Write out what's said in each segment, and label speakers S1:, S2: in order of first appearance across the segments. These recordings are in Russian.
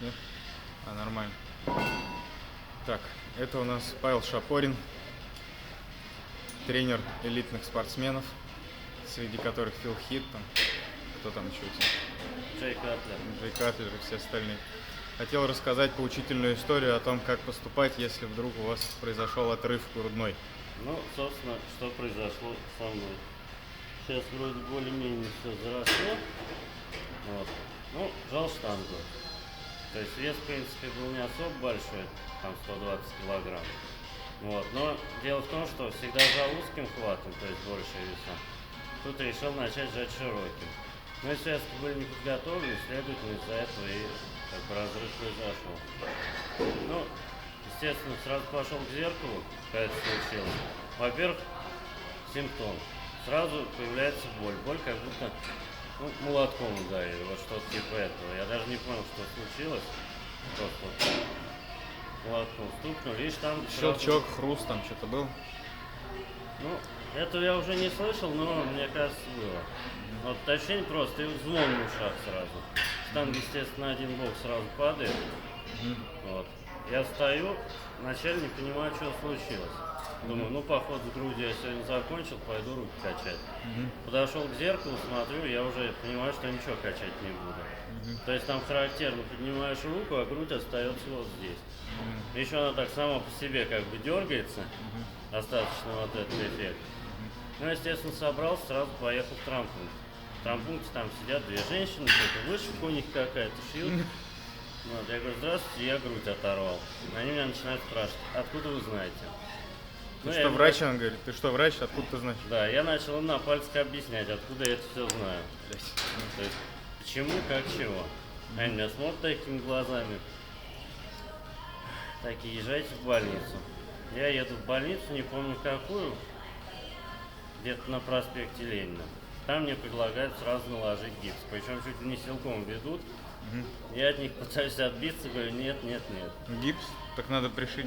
S1: Нет? А, нормально. Так, это у нас Павел Шапорин, тренер элитных спортсменов, среди которых Фил Хит, там, кто там еще у?
S2: Джей Катлер.
S1: Джей Катлер и все остальные. Хотел рассказать поучительную историю о том, как поступать, если вдруг у вас произошел отрыв грудной.
S2: Ну, собственно, что произошло со мной. Сейчас вроде более-менее все заросло. Вот. Ну, жал штангу. То есть вес, в принципе, был не особо большой, там 120 килограмм. Вот. Но дело в том, что всегда жал узким хватом, то есть больше веса. Тут решил начать жать широким. Но связки были не подготовлены, следовательно, из-за этого и как бы разрыв произошел. Ну, естественно, сразу пошел к зеркалу, когда это случилось. Во-первых, симптом. Сразу появляется боль. Боль как будто ну, молотком ударили, вот что-то типа этого. Я даже не понял, что случилось. Просто вот молотком стукнули, и там сразу-
S1: Щелчок, хруст там что-то был.
S2: Ну, этого я уже не слышал, но мне кажется, было. Вот ощущение просто, и звон в ушах сразу. Штанга, естественно, один бок сразу падает. Вот. Я стою, вначале не понимаю, что случилось. Думаю, ну, поход с грудью я сегодня закончил, пойду руки качать. Подошел к зеркалу, смотрю, я уже понимаю, что ничего качать не буду. То есть там характерно поднимаешь руку, а грудь остается вот здесь. Еще она так сама по себе как бы дергается, достаточно вот этот эффект. Ну, естественно, собрался, сразу поехал в трампункт. В трампункте там сидят две женщины, что-то вышивка у них какая-то, шьют. Вот, я говорю, здравствуйте, я грудь оторвал. Они меня начинают спрашивать, откуда вы знаете?
S1: Ты
S2: Ну, я
S1: что,
S2: им
S1: врач? Он говорит, ты что, врач? Откуда ты знаешь?
S2: Да, я начал на пальцах объяснять, откуда я это все знаю.
S1: Блядь.
S2: Ну, то есть, почему, как, чего. Они меня смотрят такими глазами. Такие, езжайте в больницу. Я еду в больницу, не помню какую, где-то на проспекте Ленина. Там мне предлагают сразу наложить гипс. Причем чуть ли не силком ведут. Я от них пытаюсь отбиться, говорю, нет, нет, нет.
S1: Гипс? Так надо пришить.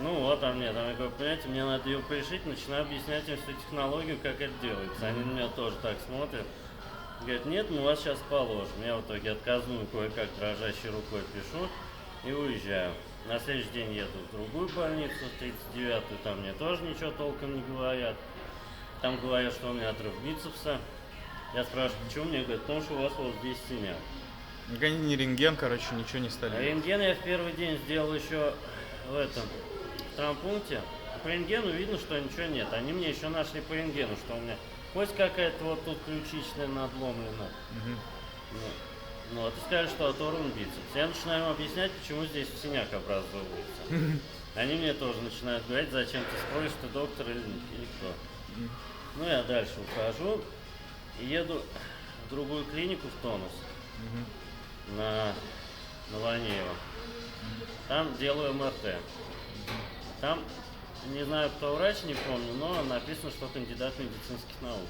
S2: Ну вот, а мне там, я говорю, понимаете, мне надо ее пришить, начинаю объяснять им всю технологию, как это делается. Они на меня тоже так смотрят. Говорят, нет, мы вас сейчас положим. Я в итоге отказную кое-как дрожащей рукой пишу и уезжаю. На следующий день еду в другую больницу, в 39-ю, там мне тоже ничего толком не говорят. Там говорят, что у меня отрыв бицепса. Я спрашиваю, почему? Мне говорят, потому что у вас вот здесь синяк.
S1: Они не рентген, короче, ничего не стали.
S2: Рентген я в первый день сделал еще в этом травмпункте. По рентгену видно, что ничего нет. Они мне еще нашли по рентгену, что у меня кость какая-то вот тут ключичная надломлена.
S1: Мгм.
S2: Ну, ну, вот, и сказали, что оторван бицепс. Я начинаю им объяснять, почему здесь синяк образовывается. Они мне тоже начинают говорить, зачем ты споришь, ты доктор или, или кто. Ну, я дальше ухожу и еду в другую клинику в тонус на, на Ванеева. Там делаю МРТ. Там, не знаю, кто врач, не помню, но написано, что кандидат медицинских наук.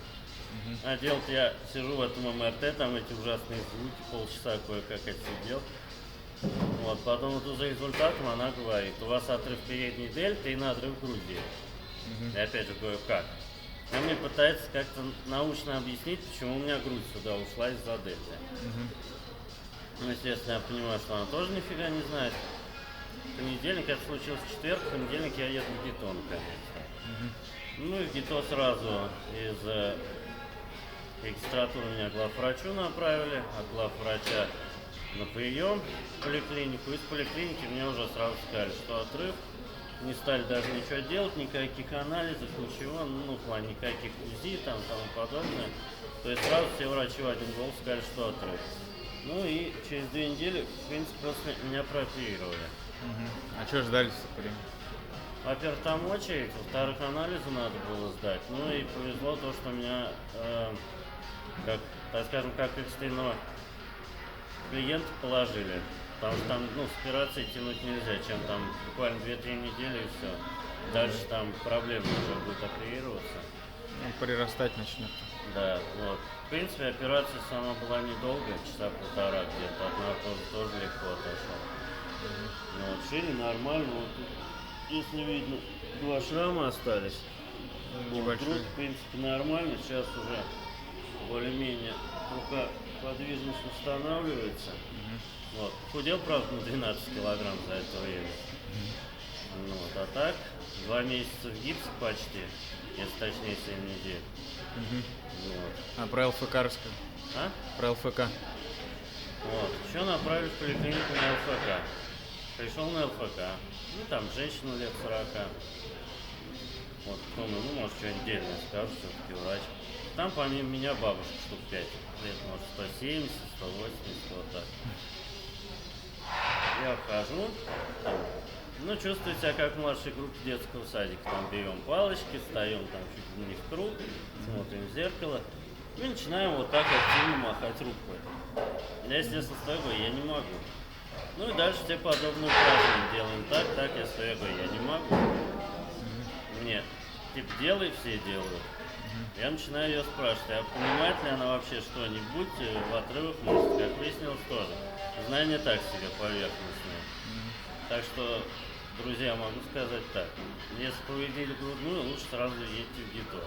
S2: А делать я сижу в этом МРТ, там эти ужасные звуки, полчаса кое-как отсидел. Вот, потом вот за результатом она говорит, у вас отрыв передней дельты и надрыв груди. Я опять же говорю, как? Она мне пытается как-то научно объяснить, почему у меня грудь сюда ушла из-за дельты. Ну, естественно, я понимаю, что она тоже нифига не знает. Понедельник это случилось четверг, в понедельник я еду в Гетто наконец-то. Ну и в Гетто сразу из э, регистратуры меня к главврачу направили, от главврача на прием в поликлинику. Из поликлиники мне уже сразу сказали, что отрыв. Не стали даже ничего делать, никаких анализов, ничего, ну, в плане никаких УЗИ там тому подобное. То есть сразу все врачи в один голос сказали, что отрыв. Ну и через две недели, в принципе, после меня прооперировали.
S1: А что ждали-то время?
S2: Во-первых, там очередь, во-вторых, анализы надо было сдать. Ну и повезло то, что меня, э, как, так скажем, как экстренного клиента положили. Потому что там, ну, с операцией тянуть нельзя, чем там буквально 2-3 недели и все. Дальше там проблемы уже будет оперироваться.
S1: Ну, прирастать начнет.
S2: Да, вот. В принципе, операция сама была недолгая, часа полтора где-то. От наркоза тоже легко отошел. Ну, вот, шили нормально. Вот тут, если видно, два шрама остались. Вот,
S1: Небольшие.
S2: грудь, в принципе, нормально. Сейчас уже более-менее рука подвижность устанавливается. Вот. Похудел, правда, на 12 килограмм за это время. Ну, вот. А так, два месяца в гипсе почти, если точнее 7 недель. Вот.
S1: А про ЛФК расскажи.
S2: А?
S1: Про ЛФК.
S2: Вот. Еще направили в поликлинику на ЛФК. Пришел на ЛФК. Ну, там женщина лет 40. Вот, думаю, ну, может, что-нибудь дельное скажу, все-таки врач. Там помимо меня бабушка штук 5. Лет, может, 170, 180, вот так. Я вхожу, там, ну, чувствую себя как в младшей группе детского садика. Там берем палочки, встаем там чуть ли не в круг, смотрим в зеркало и начинаем вот так активно махать рукой. Я, естественно, стою, говорю, я не могу. Ну и дальше те подобные упражнения делаем так, так, я стою, я не могу. Мне, типа, делай, все делают. Я начинаю ее спрашивать, а понимает ли она вообще что-нибудь э, в отрывах мышц? Как выяснилось тоже. Знание так себе поверхностное. Так что, друзья, могу сказать так. Если повредили грудную, лучше сразу едьте в ГИТО.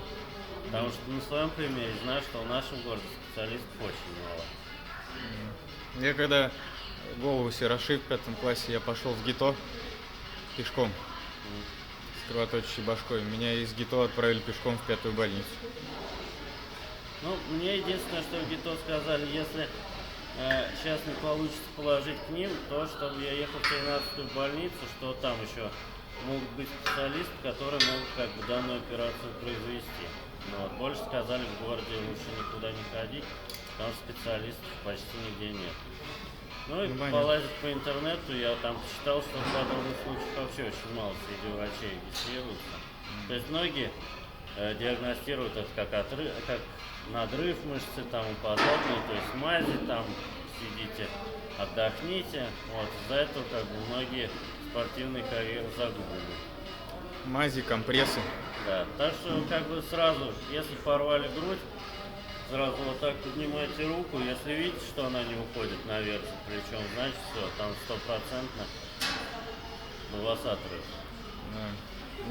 S2: Потому что на своем примере знаю, что в нашем городе специалистов очень мало.
S1: Я когда голову себе расшиб в пятом классе, я пошел в ГИТО пешком с кровоточащей башкой. Меня из ГИТО отправили пешком в пятую больницу.
S2: Ну, мне единственное, что в ГИТО сказали, если э, сейчас не получится положить к ним, то чтобы я ехал в 13-ю больницу, что там еще могут быть специалисты, которые могут как бы данную операцию произвести. Но вот, больше сказали, в городе лучше никуда не ходить, потому что специалистов почти нигде нет. Ну и
S1: Ну,
S2: полазить по интернету, я там читал, что в подобных случаях вообще очень мало среди врачей регистрируется. То есть многие э, диагностируют это как, отрыв, как надрыв мышцы и тому подобное, то есть мази там сидите, отдохните. Вот из-за этого как бы многие спортивные карьеры загублены.
S1: Мази, компрессы.
S2: Да, так что как бы сразу, если порвали грудь, сразу вот так поднимайте руку, если видите, что она не уходит наверх плечом, значит все, там стопроцентно у вас отрыв.
S1: Да.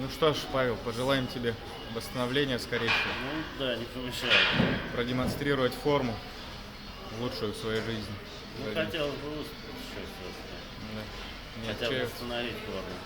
S1: Ну что ж, Павел, пожелаем тебе восстановления скорейшего,
S2: Ну да, не помешает.
S1: продемонстрировать форму лучшую в своей жизни.
S2: Ну хотелось бы выступить еще, собственно.
S1: Да.
S2: Хотя бы восстановить форму.